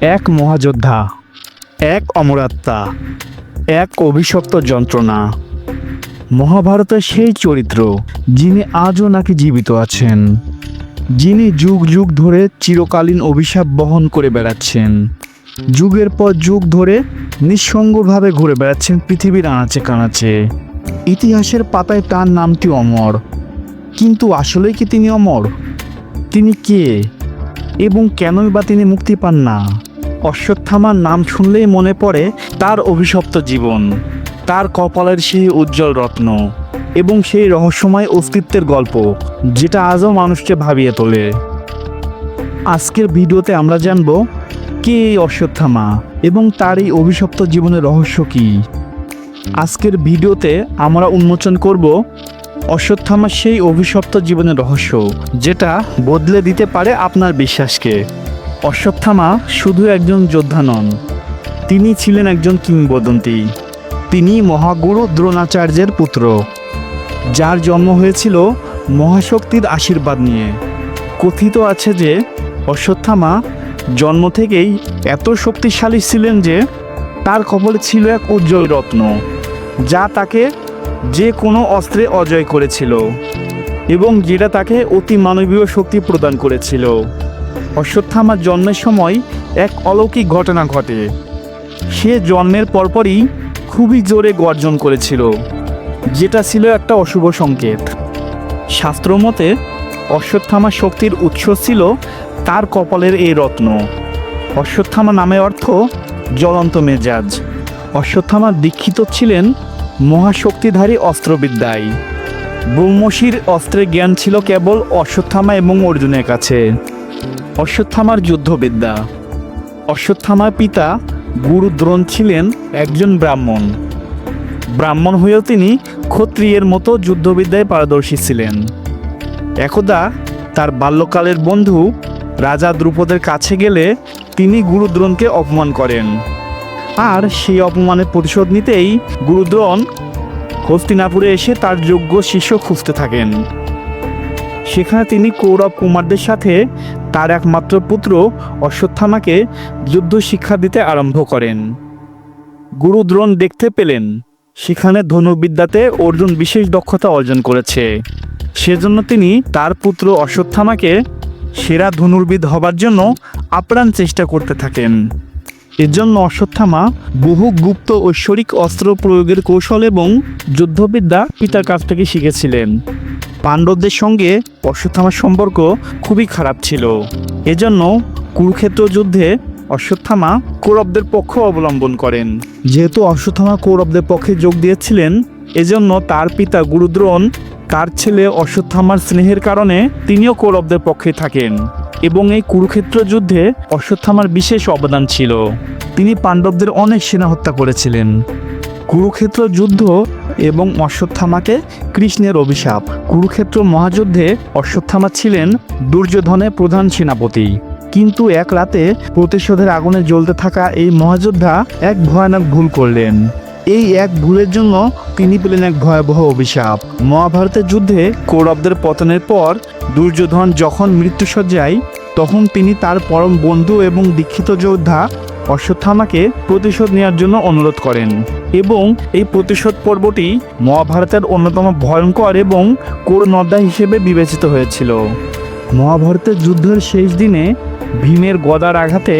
এক মহাযোদ্ধা, এক অমরাত্মা, এক অভিশপ্ত যন্ত্রণা। মহাভারতের সেই চরিত্র যিনি আজও নাকি জীবিত আছেন, যিনি যুগ যুগ ধরে চিরকালীন অভিশাপ বহন করে বেড়াচ্ছেন, যুগের পর যুগ ধরে নিঃসঙ্গভাবে ঘুরে বেড়াচ্ছেন পৃথিবীর আনাচে কানাচে। ইতিহাসের পাতায় তার নামটি অমর। কিন্তু আসলেই কি তিনি অমর? তিনি কে? এবং কেনই বা তিনি মুক্তি পান না? অশ্বত্থামার নাম শুনলেই মনে পড়ে তার অভিশপ্ত জীবন, তার কপালের সেই উজ্জ্বল রত্ন এবং সেই রহস্যময় অস্তিত্বের গল্প, যেটা আজও মানুষকে ভাবিয়ে তোলে। আজকের ভিডিওতে আমরা জানব, কে এই অশ্বত্থামা এবং তার এই অভিশপ্ত জীবনের রহস্য কী? আজকের ভিডিওতে আমরা উন্মোচন করব অশ্বত্থামার সেই অভিশপ্ত জীবনের রহস্য, যেটা বদলে দিতে পারে আপনার বিশ্বাসকে। অশ্বত্থামা শুধু একজন যোদ্ধা নন। তিনি ছিলেন একজন কিংবদন্তি। তিনি মহাগুরু দ্রোণাচার্যের পুত্র, যার জন্ম হয়েছিল মহাশক্তির আশীর্বাদ নিয়ে। কথিত আছে যে অশ্বত্থামা জন্ম থেকেই এত শক্তিশালী ছিলেন যে, তার কপালে ছিল এক উজ্জ্বল রত্ন, যা তাকে যে কোনো অস্ত্রে অজয় করেছিল এবং যেটা তাকে অতি মানবীয় শক্তি প্রদান করেছিল। অশ্বত্থামার জন্মের সময় এক অলৌকিক ঘটনা ঘটে। সে জন্মের পরপরই খুবই জোরে গর্জন করেছিল, যেটা ছিল একটা অশুভ সংকেত। শাস্ত্রমতে অশ্বত্থামা শক্তির উৎস ছিল তার কপালের এই রত্ন। অশ্বত্থামা নামে অর্থ জ্বলন্ত মেজাজ। অশ্বত্থামা দীক্ষিত ছিলেন মহাশক্তিধারী অস্ত্রবিদ্যায়। ব্রহ্মশির অস্ত্রের জ্ঞান ছিল কেবল অশ্বত্থামা এবং অর্জুনের কাছে। অশ্বত্থামার যুদ্ধবিদ্যা। অশ্বত্থামার পিতা গুরু দ্রোণ ছিলেন একজন ব্রাহ্মণ। ব্রাহ্মণ হয়েও তিনি ক্ষত্রিয়ের মতো যুদ্ধবিদ্যায় পারদর্শী ছিলেন। একদা তার বাল্যকালের বন্ধু রাজা দ্রুপদের কাছে গেলে তিনি গুরুদ্রোণকে অপমান করেন। আর সেই অপমানের প্রতিশোধ নিতেই গুরুদ্রোণ হস্তিনাপুরে এসে তার যোগ্য শিষ্য খুঁজতে থাকেন। সেখানে তিনি কৌরব কুমারদের সাথে তার একমাত্র পুত্র অশ্বত্থামাকে যুদ্ধ শিক্ষা দিতে আরম্ভ করেন। গুরু দ্রোণ দেখতে পেলেন, সেখানে ধনুর্বিদ্যাতে অর্জুন বিশেষ দক্ষতা অর্জন করেছে। সেজন্য তিনি তার পুত্র অশ্বত্থামাকে সেরা ধনুর্বিদ হবার জন্য আপ্রাণ চেষ্টা করতে থাকেন। এজন্য অশ্বত্থামা বহু গুপ্ত ঐশ্বরিক অস্ত্র প্রয়োগের কৌশল এবং যুদ্ধবিদ্যা পিতার কাছ থেকে শিখেছিলেন। পাণ্ডবদের সঙ্গে অশ্বত্থামার সম্পর্ক খুবই খারাপ ছিল। এজন্য কুরুক্ষেত্র যুদ্ধে অশ্বত্থামা কৌরবদের পক্ষ অবলম্বন করেন। যেহেতু অশ্বত্থামা কৌরবদের পক্ষে যোগ দিয়েছিলেন, এজন্য তার পিতা গুরুদ্রোণ, তার ছেলে অশ্বত্থামার স্নেহের কারণে তিনিও কৌরবদের পক্ষে থাকেন এবং এই কুরুক্ষেত্র যুদ্ধে অশ্বত্থামার বিশেষ অবদান ছিল। তিনি পাণ্ডবদের অনেক সেনা হত্যা করেছিলেন। কুরুক্ষেত্র যুদ্ধ এবং অশ্বত্থামাকে কৃষ্ণের অভিশাপ। কুরুক্ষেত্র মহাযুদ্ধে অশ্বত্থামা ছিলেন দুর্যোধনের প্রধান সেনাপতি। কিন্তু এক রাতে প্রতিশোধের আগুনে জ্বলতে থাকা এই মহাযোদ্ধা এক ভয়ানক ভুল করলেন। এই এক ভুলের জন্য তিনি পেলেন এক ভয়াবহ অভিশাপ। মহাভারতের যুদ্ধে কৌরবদের পতনের পর দুর্যোধন যখন মৃত্যুসজ্জায় তখন তিনি তার পরম বন্ধু এবং দীক্ষিত যোদ্ধা অশ্বত্থামাকে প্রতিশোধ নেওয়ার জন্য অনুরোধ করেন এবং এই প্রতিশোধ পর্বটি মহাভারতের অন্যতম ভয়ঙ্কর এবং করুণ অধ্যায় হিসেবে বিবেচিত হয়েছিল। মহাভারতের যুদ্ধের শেষ দিনে ভীমের গদার আঘাতে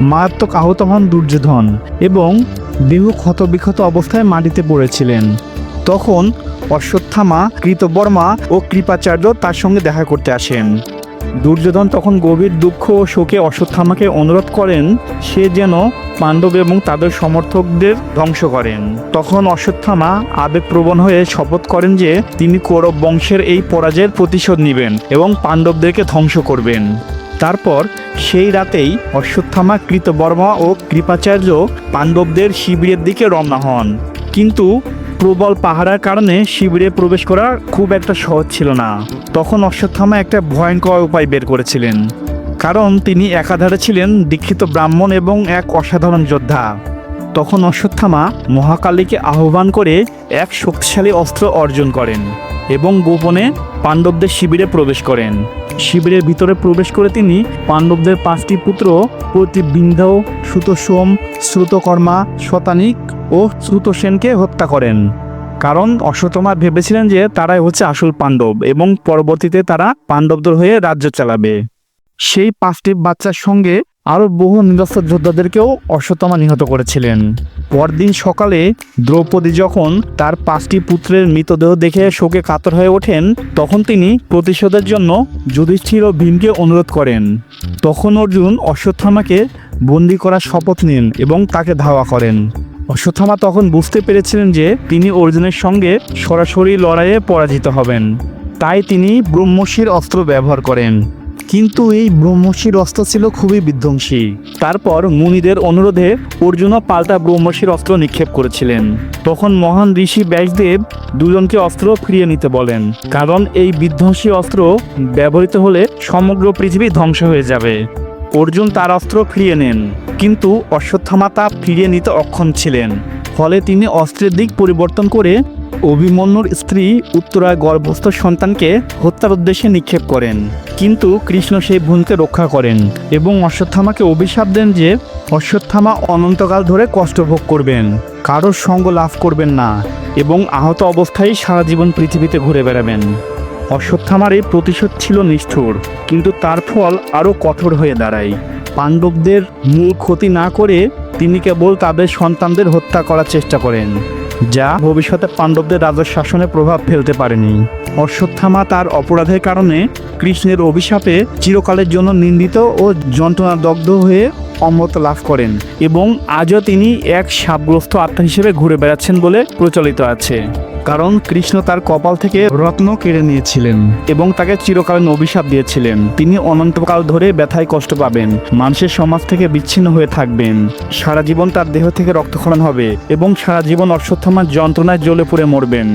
মারাত্মক আহত হন দুর্যোধন এবং দেহ ক্ষতবিক্ষত অবস্থায় মাটিতে পড়েছিলেন। তখন অশ্বত্থামা, কৃতবর্মা ও কৃপাচার্য তার সঙ্গে দেখা করতে আসেন। দুর্যোধন তখন গভীর দুঃখ ও শোকে অশ্বত্থামাকে অনুরোধ করেন, সে যেন পাণ্ডব এবং তাদের সমর্থকদের ধ্বংস করেন। তখন অশ্বত্থামা আবেগপ্রবণ হয়ে শপথ করেন যে তিনি কৌরব বংশের এই পরাজয়ের প্রতিশোধ নেবেন এবং পাণ্ডবদেরকে ধ্বংস করবেন। তারপর সেই রাতেই অশ্বত্থামা কৃতবর্মা ও কৃপাচার্য পাণ্ডবদের শিবিরের দিকে রওনা হন। কিন্তু প্রবল পাহারার কারণে শিবিরে প্রবেশ করা খুব একটা সহজ ছিল না। তখন অশ্বত্থামা একটা ভয়ঙ্কর উপায় বের করেছিলেন। কারণ তিনি একাধারে ছিলেন দীক্ষিত ব্রাহ্মণ এবং এক অসাধারণ যোদ্ধা। তখন অশ্বত্থামা মহাকালীকে আহ্বান করে এক শক্তিশালী অস্ত্র অর্জন করেন এবং গোপনে পাণ্ডবদের শিবিরে প্রবেশ করেন। শিবিরের ভিতরে প্রবেশ করে তিনি পাণ্ডবদের পাঁচটি পুত্র প্রতিবৃন্দ, সুতোসোম শ্রুতকর্মা শতানিক ও শ্রুতসেনকে হত্যা করেন। কারণ অশ্বতমা ভেবেছিলেন যে তারাই হচ্ছে আসল পাণ্ডব এবং পরবর্তীতে তারা পাণ্ডবদের হয়ে রাজ্য চালাবে। সেই পাঁচটি বাচ্চার সঙ্গে আরও বহু নিরস্ত্র যোদ্ধাদেরকেও অশ্বতমা নিহত করেছিলেন। পরদিন সকালে দ্রৌপদী যখন তার পাঁচটি পুত্রের মৃতদেহ দেখে শোকে কাতর হয়ে ওঠেন, তখন তিনি প্রতিশোধের জন্য যুধিষ্ঠির ও ভীমকে অনুরোধ করেন। তখন অর্জুন অশ্বত্থামাকে বন্দি করার শপথ নেন এবং তাকে ধাওয়া করেন। অশ্বত্থামা তখন বুঝতে পেরেছিলেন যে তিনি অর্জুনের সঙ্গে সরাসরি লড়াইয়ে পরাজিত হবেন। তাই তিনি ব্রহ্মশির অস্ত্র ব্যবহার করেন। কিন্তু এই ব্রহ্মশির অস্ত্র ছিল খুবই বিধ্বংসী। তারপর মুনিদের অনুরোধে অর্জুনও পাল্টা ব্রহ্মশির অস্ত্র নিক্ষেপ করেছিলেন। তখন মহান ঋষি ব্যাসদেব দুজনকে অস্ত্র ফিরিয়ে নিতে বলেন। কারণ এই বিধ্বংসী অস্ত্র ব্যবহৃত হলে সমগ্র পৃথিবী ধ্বংস হয়ে যাবে। অর্জুন তার অস্ত্র ফিরিয়ে নেন। কিন্তু অশ্বত্থামা তা ফিরিয়ে নিতে অক্ষম ছিলেন। ফলে তিনি অস্ত্রের দিক পরিবর্তন করে অভিমন্যুর স্ত্রী উত্তরায় গর্ভস্থ সন্তানকে হত্যার উদ্দেশ্যে নিক্ষেপ করেন। কিন্তু কৃষ্ণ সেই ভুলকে রক্ষা করেন এবং অশ্বত্থামাকে অভিশাপ দেন যে অশ্বত্থামা অনন্তকাল ধরে কষ্ট ভোগ করবেন কারোর সঙ্গ লাভ করবেন না এবং আহত অবস্থায় সারা জীবন পৃথিবীতে ঘুরে বেড়াবেন। অশ্বত্থামার এই প্রতিশোধ ছিল নিষ্ঠুর, কিন্তু তার ফল আরও কঠোর হয়ে দাঁড়ায়। পাণ্ডবদের মূল ক্ষতি না করে তিনি কেবল তাদের সন্তানদের হত্যা করার চেষ্টা করেন, যা ভবিষ্যতে পাণ্ডবদের রাজস্ব শাসনে প্রভাব ফেলতে পারেনি। অশ্বত্থামা তার অপরাধের কারণে কৃষ্ণের অভিশাপে চিরকালের জন্য নিন্দিত ও যন্ত্রণাদগ্ধ হয়ে অমরতা লাভ করেন এবং আজও তিনি এক সাপগ্রস্ত আত্মা হিসেবে ঘুরে বেড়াচ্ছেন বলে প্রচলিত আছে। কারণ কৃষ্ণ তার কপাল থেকে রত্ন কেড়ে নিয়েছিলেন এবং তাকে চিরকালীন অভিশাপ দিয়েছিলেন। তিনি অনন্তকাল ধরে ব্যথায় কষ্ট পাবেন, মানুষের সমাজ থেকে বিচ্ছিন্ন হয়ে থাকবেন। সারা জীবন তার দেহ থেকে রক্তক্ষরণ হবে এবং সারা জীবন অশ্বত্থামার যন্ত্রণায় জ্বলে পুড়ে মরবেন।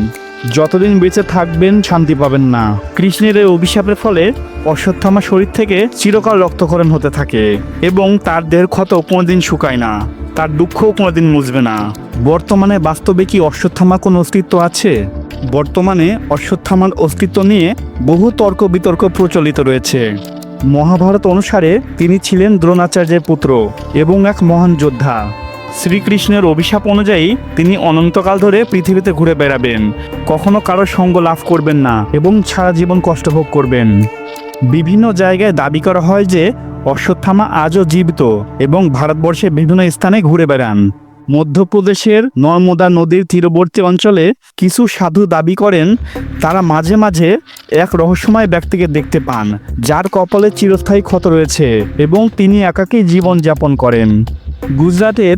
যতদিন বেঁচে থাকবেন, শান্তি পাবেন না। কৃষ্ণের এই অভিশাপের ফলে অশ্বত্থামা শরীর থেকে চিরকাল রক্তক্ষরণ হতে থাকে এবং তার দেহের ক্ষত কোনোদিন শুকায় না। তার দুঃখও কোনোদিন মুছবে না। বর্তমানে বাস্তবে কি অশ্বত্থামা কোনো অস্তিত্ব আছে? বর্তমানে অশ্বত্থামার অস্তিত্ব নিয়ে বহু তর্ক বিতর্ক প্রচলিত রয়েছে। মহাভারত অনুসারে তিনি ছিলেন দ্রোণাচার্যের পুত্র এবং এক মহান যোদ্ধা। শ্রীকৃষ্ণের অভিশাপ অনুযায়ী তিনি অনন্তকাল ধরে পৃথিবীতে ঘুরে বেড়াবেন। কখনো কারও সঙ্গ লাভ করবেন না এবং সারা জীবন কষ্ট ভোগ করবেন। বিভিন্ন জায়গায় দাবি করা হয় যে অশ্বত্থামা আজও জীবিত এবং ভারতবর্ষের বিভিন্ন স্থানে ঘুরে বেড়ান। মধ্যপ্রদেশের নর্মদা নদীর তীরবর্তী অঞ্চলে কিছু সাধু দাবি করেন, তারা মাঝে মাঝে এক রহস্যময় ব্যক্তিকে দেখতে পান, যার কপালে চিরস্থায়ী ক্ষত রয়েছে এবং তিনি একাকী জীবনযাপন করেন। গুজরাটের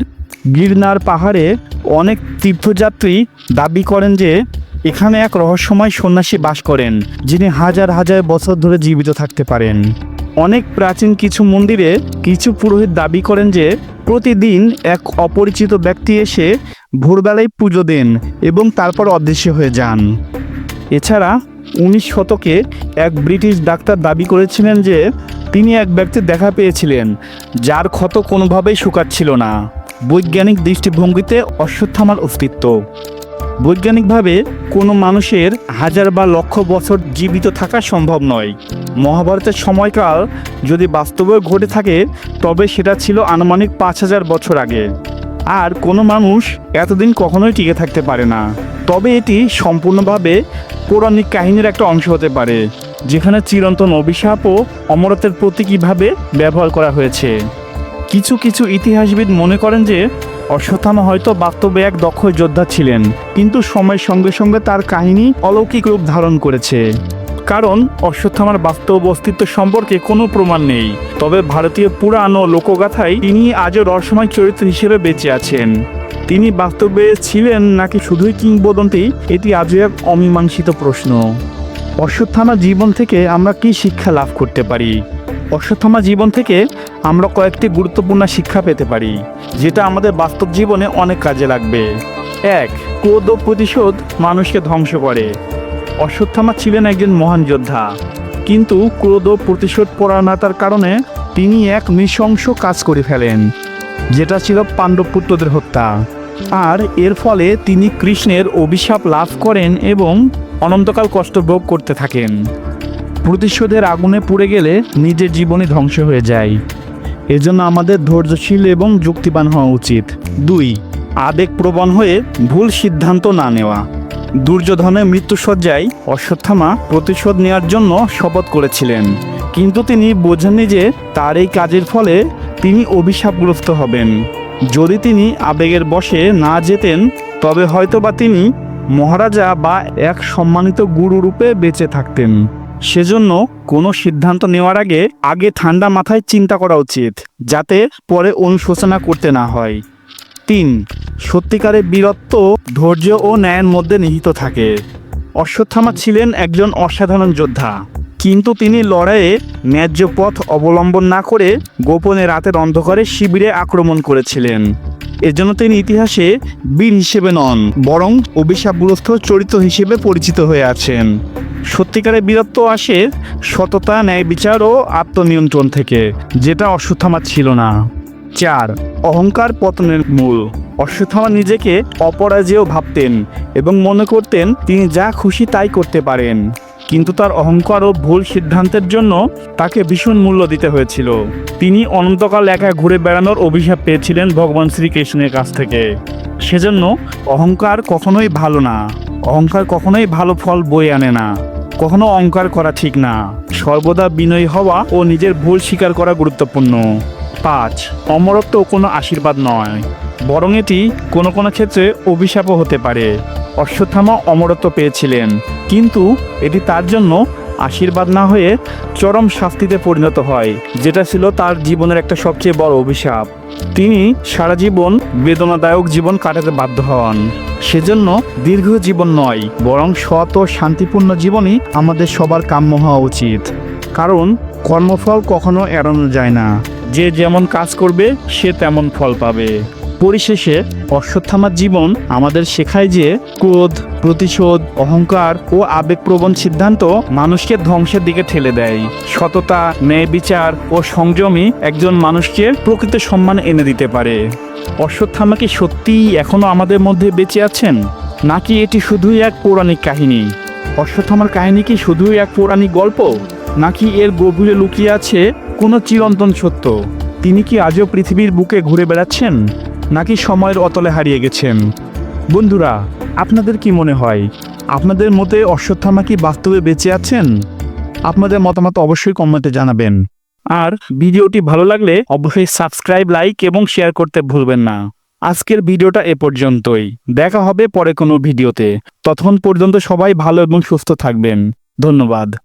গিরনার পাহাড়ে অনেক তীর্থযাত্রী দাবি করেন যে, এখানে এক রহস্যময় সন্ন্যাসী বাস করেন, যিনি হাজার হাজার বছর ধরে জীবিত থাকতে পারেন। অনেক প্রাচীন কিছু মন্দিরে কিছু পুরোহিত দাবি করেন যে প্রতিদিন এক অপরিচিত ব্যক্তি এসে ভোরবেলায় পুজো দেন এবং তারপর অদৃশ্য হয়ে যান। এছাড়া উনিশ শতকে এক ব্রিটিশ ডাক্তার দাবি করেছিলেন যে তিনি এক ব্যক্তির দেখা পেয়েছিলেন, যার ক্ষত কোনোভাবেই শুকাচ্ছিল না। বৈজ্ঞানিক দৃষ্টিভঙ্গিতে অশ্বত্থামার অস্তিত্ব। বৈজ্ঞানিকভাবে কোনো মানুষের হাজার বা লক্ষ বছর জীবিত থাকা সম্ভব নয়। মহাভারতের সময়কাল যদি বাস্তবে ঘটে থাকে, তবে সেটা ছিল আনুমানিক পাঁচ হাজার বছর আগে। আর কোনো মানুষ এতদিন কখনোই টিকে থাকতে পারে না। তবে এটি সম্পূর্ণভাবে পৌরাণিক কাহিনীর একটা অংশ হতে পারে, যেখানে চিরন্তন অভিশাপ ও অমরত্বের প্রতীকীভাবে ব্যবহার করা হয়েছে। কিছু কিছু ইতিহাসবিদ মনে করেন যে অশ্বত্থামা হয়তো বাস্তবে এক দক্ষ যোদ্ধা ছিলেন, কিন্তু সময়ের সঙ্গে সঙ্গে তার কাহিনী অলৌকিক রূপ ধারণ করেছে। কারণ অশ্বত্থামার বাস্তব অস্তিত্ব সম্পর্কে কোনো প্রমাণ নেই, তবে ভারতীয় পুরাণ ও লোকগাথায় তিনি আজও রহস্যময় চরিত্র হিসেবে বেঁচে আছেন। তিনি বাস্তবে ছিলেন নাকি শুধুই কিংবদন্তি, এটি আজও এক অমীমাংসিত প্রশ্ন। অশ্বত্থামা জীবন থেকে আমরা কি শিক্ষা লাভ করতে পারি? অশ্বত্থামা জীবন থেকে আমরা কয়েকটি গুরুত্বপূর্ণ শিক্ষা পেতে পারি, যেটা আমাদের বাস্তব জীবনে অনেক কাজে লাগবে। এক, ক্রোধ ও প্রতিশোধ মানুষকে ধ্বংস করে। অশ্বত্থামা ছিলেন একজন মহান যোদ্ধা, কিন্তু ক্রোধ ও প্রতিশোধ পরায়ণতার কারণে তিনি এক নৃশংস কাজ করে ফেলেন, যেটা ছিল পাণ্ডবপুত্রদের হত্যা। আর এর ফলে তিনি কৃষ্ণের অভিশাপ লাভ করেন এবং অনন্তকাল কষ্ট ভোগ করতে থাকেন। প্রতিশোধের আগুনে পুড়ে গেলে নিজের জীবনই ধ্বংস হয়ে যায়। এজন্য আমাদের ধৈর্যশীল এবং যুক্তিবান হওয়া উচিত। দুই, আবেগপ্রবণ হয়ে ভুল সিদ্ধান্ত না নেওয়া। দুর্যোধনের মৃত্যুসজ্জায় অশ্বত্থামা প্রতিশোধ নেওয়ার জন্য শপথ করেছিলেন। কিন্তু তিনি বোঝেননি যে তার এই কাজের ফলে তিনি অভিশাপগ্রস্ত হবেন। যদি তিনি আবেগের বশে না যেতেন, তবে হয়তোবা তিনি মহারাজা বা এক সম্মানিত গুরু রূপে বেঁচে থাকতেন। সেজন্য কোনো সিদ্ধান্ত নেওয়ার আগে আগে ঠান্ডা মাথায় চিন্তা করা উচিত, যাতে পরে অনুশোচনা করতে না হয়। তিন সত্যিকারের বীরত্ব, ধৈর্য ও ন্যায়ের মধ্যে নিহিত থাকে। অশ্বত্থামা ছিলেন একজন অসাধারণ যোদ্ধা। কিন্তু তিনি লড়াইয়ে ন্যায্য পথ অবলম্বন না করে গোপনে রাতের অন্ধকারে শিবিরে আক্রমণ করেছিলেন। এজন্য তিনি ইতিহাসে বীর হিসেবে নন, বরং অভিশাপগ্রস্ত চরিত্র হিসেবে পরিচিত হয়ে আছেন। সত্যিকারের বীরত্ব আসে সততা, ন্যায় বিচার ও আত্মনিয়ন্ত্রণ থেকে, যেটা অশ্বত্থামা ছিল না। চার, অহংকার পতনের মূল। অশ্বত্থামা নিজেকে অপরাজেয় ভাবতেন এবং মনে করতেন তিনি যা খুশি তাই করতে পারেন। কিন্তু তার অহংকার ও ভুল সিদ্ধান্তের জন্য তাকে ভীষণ মূল্য দিতে হয়েছিল। তিনি অনন্তকাল একা ঘুরে বেড়ানোর অভিশাপ পেয়েছিলেন ভগবান শ্রীকৃষ্ণের কাছ থেকে। সেজন্য অহংকার কখনোই ভালো না। অহংকার কখনোই ভালো ফল বয়ে আনে না। কখনো অহংকার করা ঠিক না। সর্বদা বিনয়ী হওয়া ও নিজের ভুল স্বীকার করা গুরুত্বপূর্ণ। পাঁচ, অমরত্ব কোনো আশীর্বাদ নয়। বরং এটি কোনো কোনো ক্ষেত্রে অভিশাপও হতে পারে। অশ্বত্থামা অমরত্ব পেয়েছিলেন। কিন্তু এটি তার জন্য আশীর্বাদ না হয়ে চরম শাস্তিতে পরিণত হয়, যেটা ছিল তার জীবনের একটা সবচেয়ে বড় অভিশাপ। তিনি সারা জীবন বেদনাদায়ক জীবন কাটাতে বাধ্য হন। সেজন্য দীর্ঘ জীবন নয়, বরং সৎ ও শান্তিপূর্ণ জীবনই আমাদের সবার কাম্য হওয়া উচিত। কারণ কর্মফল কখনো এড়ানো যায় না। যে যেমন কাজ করবে, সে তেমন ফল পাবে। পরিশেষে অশ্বত্থামার জীবন আমাদের শেখায় যে ক্রোধ, প্রতিশোধ, অহংকার ও আবেগপ্রবণ সিদ্ধান্ত মানুষকে ধ্বংসের দিকে ঠেলে দেয়। সততা, ন্যায় বিচার ও সংযমী একজন মানুষকে প্রকৃত সম্মান এনে দিতে পারে। অশ্বত্থামা কি সত্যিই এখনও আমাদের মধ্যে বেঁচে আছেন? নাকি এটি শুধুই এক পৌরাণিক কাহিনী? অশ্বত্থামার কাহিনী কি শুধুই এক পৌরাণিক গল্প? নাকি এর গভীরে লুকিয়ে আছে কোনো চিরন্তন সত্য? তিনি কি আজও পৃথিবীর বুকে ঘুরে বেড়াচ্ছেন? নাকি সময়ের অতলে হারিয়ে গেছেন? বন্ধুরা, আপনাদের কি মনে হয়? আপনাদের মতে অশ্বত্থামা কি বাস্তবে বেঁচে আছেন? আপনাদের মতামত অবশ্যই কমেন্টে জানাবেন। আর ভিডিওটি ভালো লাগলে অবশ্যই সাবস্ক্রাইব, লাইক এবং শেয়ার করতে ভুলবেন না। আজকের ভিডিওটা এ পর্যন্তই। দেখা হবে পরে কোনো ভিডিওতে। ততক্ষণ পর্যন্ত সবাই ভালো এবং সুস্থ থাকবেন। ধন্যবাদ।